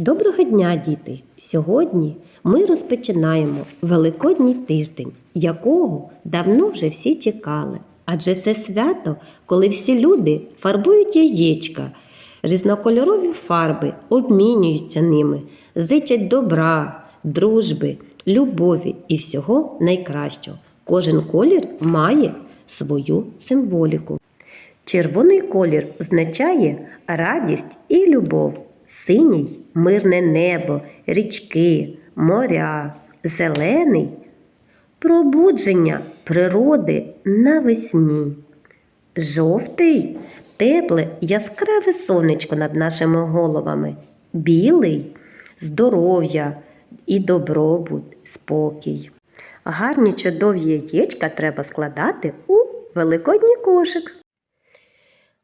Доброго дня, діти! Сьогодні ми розпочинаємо Великодній тиждень, якого давно вже всі чекали. Адже це свято, коли всі люди фарбують яєчка, різнокольорові фарби обмінюються ними, зичать добра, дружби, любові і всього найкращого. Кожен колір має свою символіку. Червоний колір означає радість і любов. Синій мирне небо, річки, моря, зелений пробудження природи навесні. Жовтий тепле яскраве сонечко над нашими головами. Білий здоров'я і добробут, спокій. Гарні чудові яєчка треба складати у великодній кошик.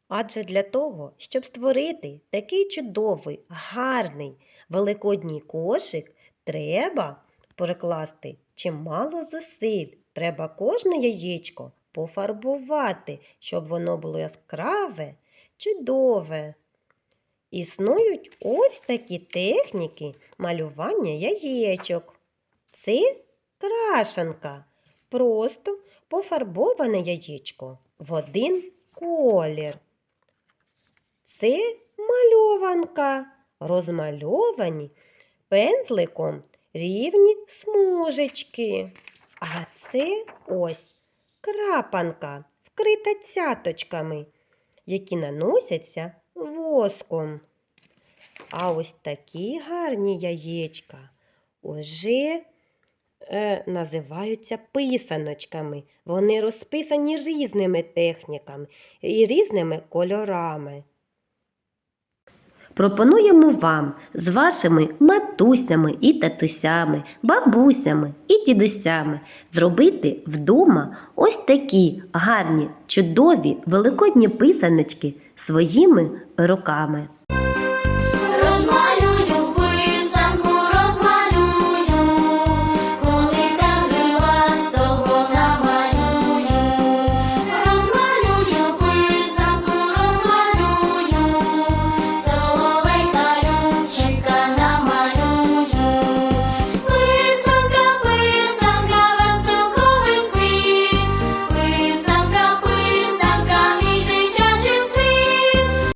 Адже для того, щоб створити такий чудовий, гарний великодній кошик, треба перекласти чимало зусиль. Треба кожне яєчко пофарбувати, щоб воно було яскраве, чудове. Існують ось такі техніки малювання яєчок. Це крашанка. Просто пофарбоване яєчко в один колір. Це мальованка, розмальовані пензликом рівні смужечки. А це ось крапанка, вкрита цяточками, які наносяться воском. А ось такі гарні яєчка уже е, називаються писаночками. Вони розписані різними техніками і різними кольорами. Пропонуємо вам з вашими матусями і татусями, бабусями і дідусями зробити вдома ось такі гарні, чудові великодні писаночки своїми руками.